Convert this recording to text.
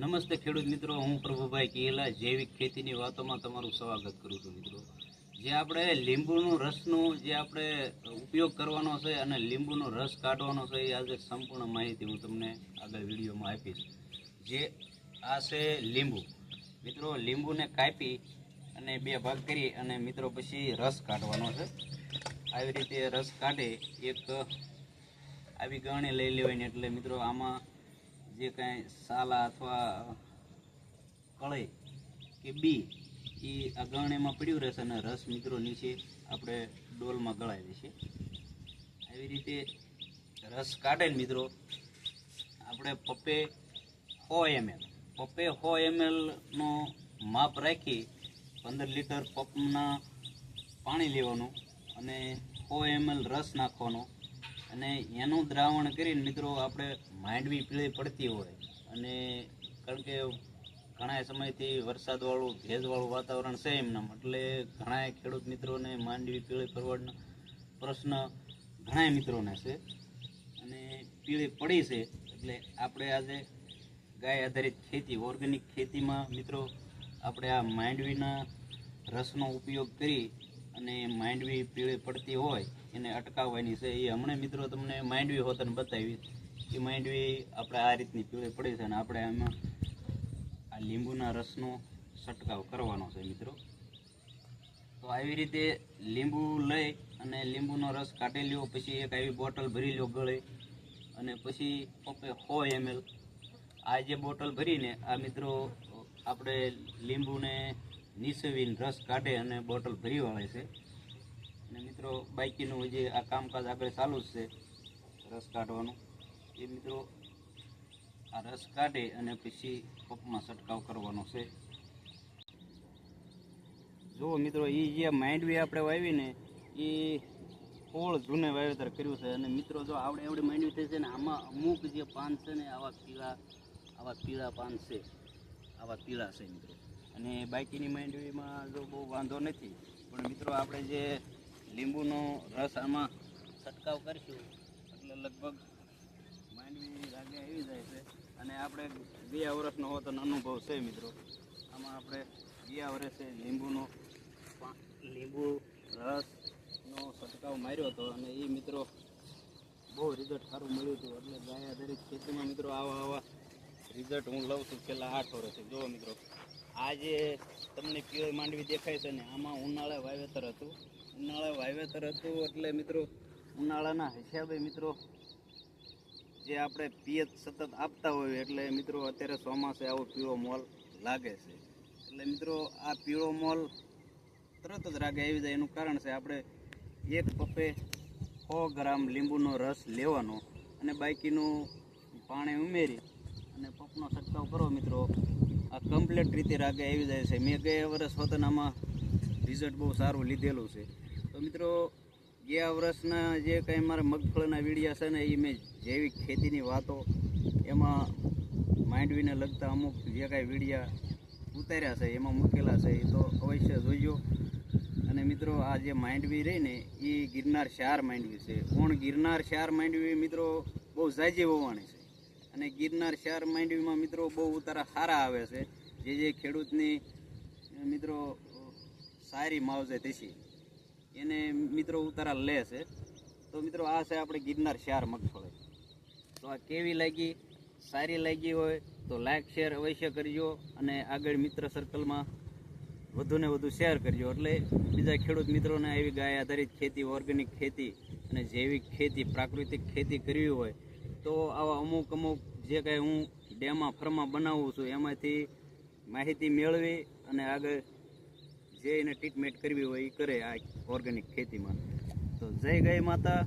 નમસ્તે ખેડૂત મિત્રો, હું પ્રભુભાઈ કેલા જૈવિક ખેતીની વાતોમાં તમારું સ્વાગત કરું છું મિત્રો. જે આપણે લીંબુનું રસનું જે આપણે ઉપયોગ કરવાનો છે અને લીંબુનો રસ કાઢવાનો છે, એ આજે સંપૂર્ણ માહિતી હું તમને આગળ વિડીયોમાં આપીશ. જે આ છે લીંબુ. મિત્રો, લીંબુને કાપી અને બે ભાગ કરી અને મિત્રો પછી રસ કાઢવાનો છે. આવી રીતે રસ કાઢે, એક આવી ગરણી લઈ લેવાની, એટલે મિત્રો આમાં જે કાંઈ સાલા અથવા કળઈ કે બી, એ અગાણીમાં પડ્યું રહેશે અને રસ મિત્રો નીચે આપણે ડોલમાં ગળાવી છે આવી રીતે રસ કાઢે મિત્રો, આપણે પપ્પે સો એમએલ. પપ્પે સો એમએલનો માપ રાખી પંદર લીટર પપના પાણી લેવાનું અને સો એમએલ રસ નાખવાનો. અને એનું દ્રાવણ કરીને મિત્રો આપણે માંડવી પીળી પડતી હોય. અને કારણ કે ઘણા સમયથી વરસાદવાળું, ભેજવાળું વાતાવરણ છે એમનામ. એટલે ઘણા ખેડૂત મિત્રોને માંડવી પીળી પડવાનો પ્રશ્ન ઘણા મિત્રોને છે. અને પીળી પડી છે એટલે આપણે આજે ગાય આધારિત ખેતી, ઓર્ગેનિક ખેતીમાં મિત્રો આપણે આ માંડવીના રસનો ઉપયોગ કરી અને માંડવી પીળી પડતી હોય, એને અટકાવવાની છે. એ હમણાં મિત્રો તમને માંડવી હોતને બતાવી. એ માંડવી આપણે આ રીતની પીળી પડી છે અને આપણે એમાં આ લીંબુના રસનો છંટકાવ કરવાનો છે મિત્રો. તો આવી રીતે લીંબુ લઈ અને લીંબુનો રસ કાઢી લ્યો, પછી એક આવી બોટલ ભરી લ્યો ગળે. અને પછી પપ્પે સો એમએલ આ જે બોટલ ભરીને આ મિત્રો આપણે લીંબુને નીસવીને રસ કાઢે અને બોટલ ભરી વાળે છે. અને મિત્રો બાઇકીનું જે આ કામકાજ આગળ ચાલુ જ છે, રસ કાઢવાનું. એ મિત્રો, આ રસ કાઢે અને પછી પપમાં છંટકાવ કરવાનો છે. જુઓ મિત્રો એ જે માંડવી આપણે વાવીને એ ફોળ જૂને વાવેતર કર્યું છે. અને મિત્રો, જો આવડે એવડી માંડવી થઈ છે ને, આમાં અમુક જે પાન છે ને, આવા પીળા આવા પીળા પાન છે. આવા પીળા છે મિત્રો. અને બાકીની માંડવીમાં જો બહુ વાંધો નથી. પણ મિત્રો, આપણે જે લીંબુનો રસ આમાં છંટકાવ કરીશું, એટલે લગભગ માંડવી રાગે આવી જાય છે. અને આપણે ગયા વર્ષનો હોતો અનુભવ છે મિત્રો. આમાં આપણે ગયા વર્ષે લીંબુનો લીંબુ રસનો છંટકાવ માર્યો હતો અને એ મિત્રો બહુ રિઝલ્ટ સારું મળ્યું હતું. એટલે ગાય આધારિત ખેતીમાં મિત્રો આવા આવા રિઝલ્ટ હું લઉં છું છેલ્લા આઠ વર્ષથી. જુઓ મિત્રો. આ જે તમને પીળી માંડવી દેખાય છે ને, આમાં ઉનાળે વાવેતર હતું. ઉનાળે વાવેતર હતું એટલે મિત્રો, ઉનાળાના હિસાબે મિત્રો, જે આપણે પિયત સતત આપતા હોઈએ એટલે મિત્રો અત્યારે ચોમાસે આવો પીળો મોલ લાગે છે. એટલે મિત્રો, આ પીળો મોલ તરત જ રાગે આવી જાય, એનું કારણ છે આપણે એક પપ્પે સો ગ્રામ લીંબુનો રસ લેવાનો અને બાકીનું પાણી ઉમેરી અને પપનો છંટકાવ કરો મિત્રો. આ કમ્પ્લીટ રીતે રાગે આવી જાય છે. મેં ગયા વર્ષ વતનામાં રિઝલ્ટ બહુ સારું લીધેલું છે. તો મિત્રો, ગયા વર્ષના જે કંઈ મારા મગફળીના વીડિયા છે ને, એ મેં જૈવિક ખેતીની વાતો, એમાં માંડવીને લગતા અમુક જે કાંઈ વીડિયા ઉતાર્યા છે, એમાં મૂકેલા છે, એ તો અવશ્ય જોઈજો અને મિત્રો, આ જે માંડવી રહી ને, એ ગિરનાર શાર માંડવી છે. કોણ ગિરનાર શાર માંડવી મિત્રો, બહુ જાજી હોવાની છે. અને ગિરનાર શહેર માંડવીમાં મિત્રો બહુ ઉતારા સારા આવે છે. જે જે ખેડૂતની મિત્રો સારી માવજે દેશી એને મિત્રો ઉતારા લે છે. તો મિત્રો આ છે આપણે ગિરનાર શહેર મગફળી. તો આ કેવી લાગી? સારી લાગી હોય તો લાઇક શેર અવશ્ય કરજો અને આગળ મિત્ર સર્કલમાં વધુને વધુ શેર કરજો. એટલે બીજા ખેડૂત મિત્રોને આવી ગાય આધારિત ખેતી ઓર્ગેનિક ખેતી અને જૈવિક ખેતી, પ્રાકૃતિક ખેતી કરવી હોય તો આવા અમુક અમુક જે કાંઈ હું ડેમાં, ફરમાં બનાવું છું, એમાંથી માહિતી મેળવી અને આગળ જે એને ટ્રીટમેન્ટ કરવી હોય એ કરે આ ઓર્ગેનિક ખેતીમાં. તો જય ગઈ માતા.